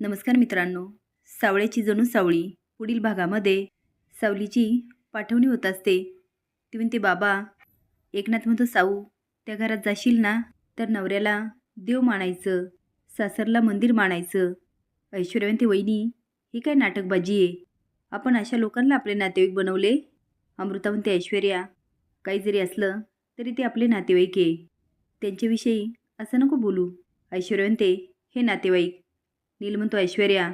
नमस्कार मित्रांनो. सावळ्याची जणू सावळी पुढील भागामध्ये सावलीची पाठवणी होत असते. ती म्हणते बाबा एकनाथ म्हणतो साऊ त्या घरात जाशील ना? तर नवऱ्याला देव मानायचं सासरला मंदिर मानायचं. ऐश्वर्या म्हणते वहिनी ही काय नाटकबाजी आहे? आपण अशा लोकांना आपले नातेवाईक बनवले? अमृता म्हणते ऐश्वर्या काही जरी असलं तरी ते आपले नातेवाईक आहे. त्यांच्याविषयी असं नको बोलू. ऐश्वर्या म्हणते हे नातेवाईक नील म्हणतो ऐश्वर्या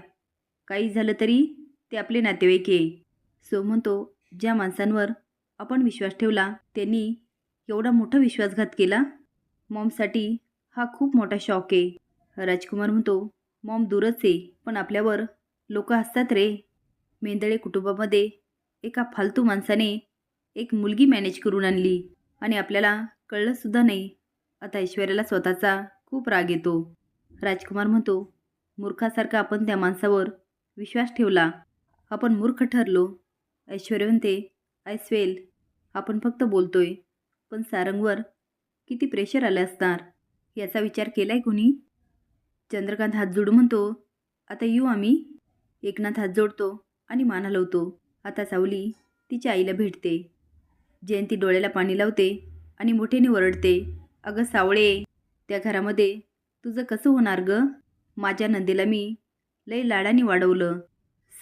काही झालं तरी ते आपले नातेवाईक आहे. सो म्हणतो ज्या माणसांवर आपण विश्वास ठेवला त्यांनी एवढा मोठा विश्वासघात केला मॉमसाठी हा खूप मोठा शॉक आहे. राजकुमार म्हणतो मॉम दूरच आहे पण आपल्यावर लोक हसतात रे. मेंदळे कुटुंबामध्ये एका फालतू माणसाने एक मुलगी मॅनेज करून आणली आणि आपल्याला कळलंसुद्धा नाही. आता ऐश्वर्याला स्वतःचा खूप राग येतो. राजकुमार म्हणतो मूर्खासारखा आपण त्या माणसावर विश्वास ठेवला. आपण मूर्ख ठरलो. ऐश्वर्यवंते ऐस्वेल आपण फक्त बोलतोय. पण सारंगवर किती प्रेशर आले असणार? याचा विचार केलाय कोणी? चंद्रकांत हात जोडू म्हणतो आता येऊ आम्ही. एकनाथ हात जोडतो आणि मान हलवतो. आता सावली तिच्या आईला भेटते. जयंती डोळ्याला पाणी लावते आणि मोठ्याने ओरडते अगं सावळे त्या घरामध्ये तुझं कसं होणार गं? माझ्या नंदीला मी लय लाडाने वाढवलं.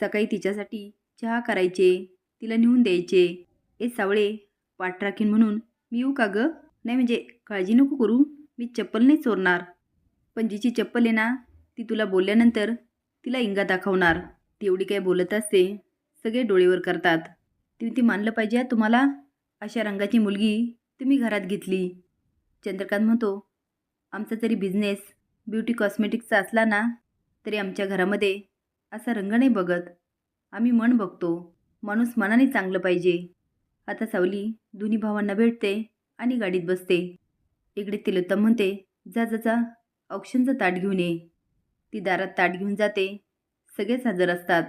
सकाळी तिच्यासाठी चहा करायचे तिला नेऊन द्यायचे. ए सावळे पाठ राखीन म्हणून मी येऊ का ग? नाही म्हणजे काळजी नको करू मी चप्पल नाही चोरणार. पण जिची चप्पल आहे ना ती तुला बोलल्यानंतर तिला इंगा दाखवणार. ती एवढी काय बोलत असते सगळे डोळेवर करतात. ती ती मानलं पाहिजे तुम्हाला? अशा रंगाची मुलगी तुम्ही घरात घेतली. चंद्रकांत म्हणतो आमचा तरी बिझनेस ब्युटी कॉस्मेटिकचा असला ना तरी आमच्या घरामध्ये असा रंग नाही बघत. आम्ही मन बघतो माणूस मनाने चांगलं पाहिजे. आता सावली दोन्ही भावांना भेटते आणि गाडीत बसते. इकडे तिलोत्तम म्हणते जा जा जा औक्षणचं ताट घेऊन ये. ती दारात ताट घेऊन जाते. सगळेच हजर असतात.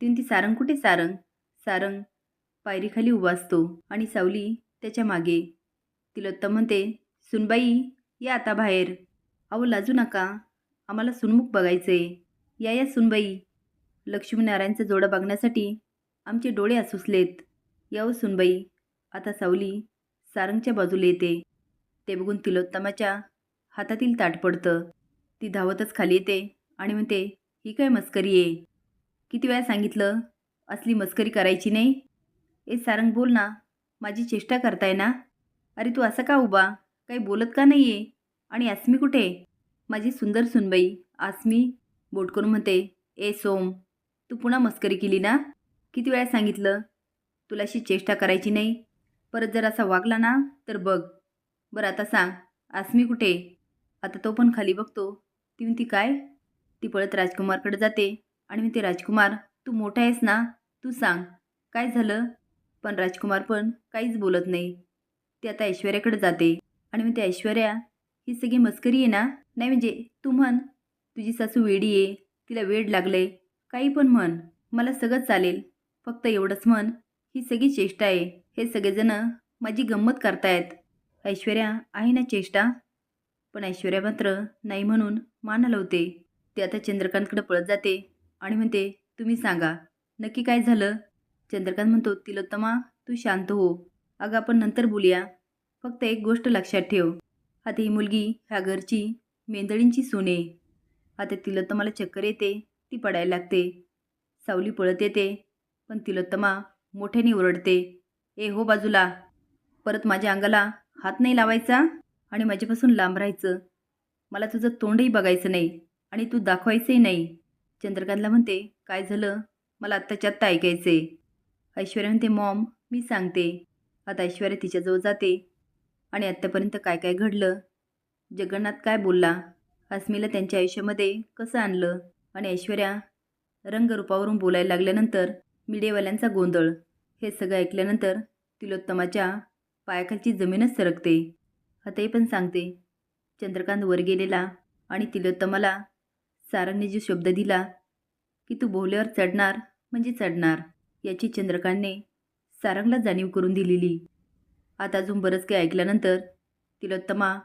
तीन ती सारंग कुठे सारंग? सारंग पायरीखाली उभा असतो आणि सावली त्याच्यामागे. तिलोत्तम म्हणते सुनबाई या आता बाहेर. अहो लाजू नका. आम्हाला सुनमुख बघायचं आहे या या सुनबाई. लक्ष्मीनारायणचा जोडा बघण्यासाठी आमचे डोळे आसुसलेत या ओ सुनबाई. आता सावली सारंगच्या बाजूला येते. ते बघून तिलोत्तमाच्या हातातील ताट पडतं. ती धावतच खाली येते आणि म्हणते ही काय मस्करी आहे? किती वेळा सांगितलं? असली मस्करी करायची नाही? ए सारंग बोल ना. माझी चेष्टा करताय ना? अरे तू असं का उभा? काही बोलत का नाही आहे आणि आसमी कुठे? माझी सुंदर सुनबाई. आसमी बोटकरून म्हणते ए सोम तू पुन्हा मस्करी केली ना? किती वेळा सांगितलं? तुला अशी चेष्टा करायची नाही. परत जर असा वागला ना तर बघ. बरं आता सांग आसमी कुठे? आता तो पण खाली बघतो. ती म्हणती काय? ती पळत राजकुमारकडे जाते आणि म्हणते राजकुमार तू मोठा आहेस ना? तू सांग काय झालं? पण राजकुमार पण काहीच बोलत नाही. ती आता ऐश्वर्याकडे जाते आणि म्हणते ऐश्वर्या ही सगळी मस्करी आहे ना? नाही म्हणजे तू म्हण तुझी सासू वेडी आहे तिला वेड लागले काही पण म्हण मला सगळं चालेल. फक्त एवढंच म्हण ही सगळी चेष्टा आहे. हे सगळेजणं माझी गंमत करतायत. ऐश्वर्या आहे ना चेष्टा? पण ऐश्वर्या मात्र नाही म्हणून मान हलवते. ते आता चंद्रकांतकडे पळत जाते आणि म्हणते तुम्ही सांगा नक्की काय झालं? चंद्रकांत म्हणतो तिलोत्तमा तू शांत हो. अगं आपण नंतर बोलूया. फक्त एक गोष्ट लक्षात ठेव. आता ही मुलगी ह्या घरची मेंदळींची सुने आता तिला आता तिलोत्तमाला चक्कर येते ती पडायला लागते. सावली पळत येते पण तिलोत्तमा मोठ्याने ओरडते. ए हो बाजूला परत माझ्या अंगाला हात नाही लावायचा आणि माझ्यापासून लांब राहायचं. मला तुझं तोंडही बघायचं नाही आणि तू दाखवायचंही नाही. चंद्रकांतला म्हणते काय झालं? मला आत्ताच्या आत्ता ऐकायचे ऐश्वर्या म्हणते मॉम मी सांगते. आता ऐश्वर्या तिच्याजवळ जाते. आणि आत्तापर्यंत काय काय घडलं? जगन्नाथ काय बोलला? अस्मीला त्यांच्या आयुष्यामध्ये कसं आणलं? आणि ऐश्वर्या? रंगरूपावरून बोलायला लागल्यानंतर मीडियावाल्यांचा गोंधळ. हे सगळं ऐकल्यानंतर तिलोत्तमाच्या पायाखालची जमीनच सरकते. आता पण सांगते. चंद्रकांत वर गेलेला आणि तिलोत्तमाला सारंगने जो शब्द दिला की तू बोल्यावर चढणार म्हणजे चढणार याची चंद्रकांतने सारंगला जाणीव करून दिलेली. आता अजून बरंच काही ऐकल्यानंतर तिलोत्तमा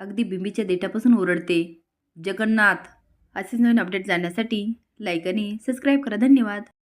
अगदी बिंबीच्या देठापासून ओरडते. जगन्नाथ असेच नवीन अपडेट जाण्यासाठी लाईक आणि सबस्क्राईब करा. धन्यवाद.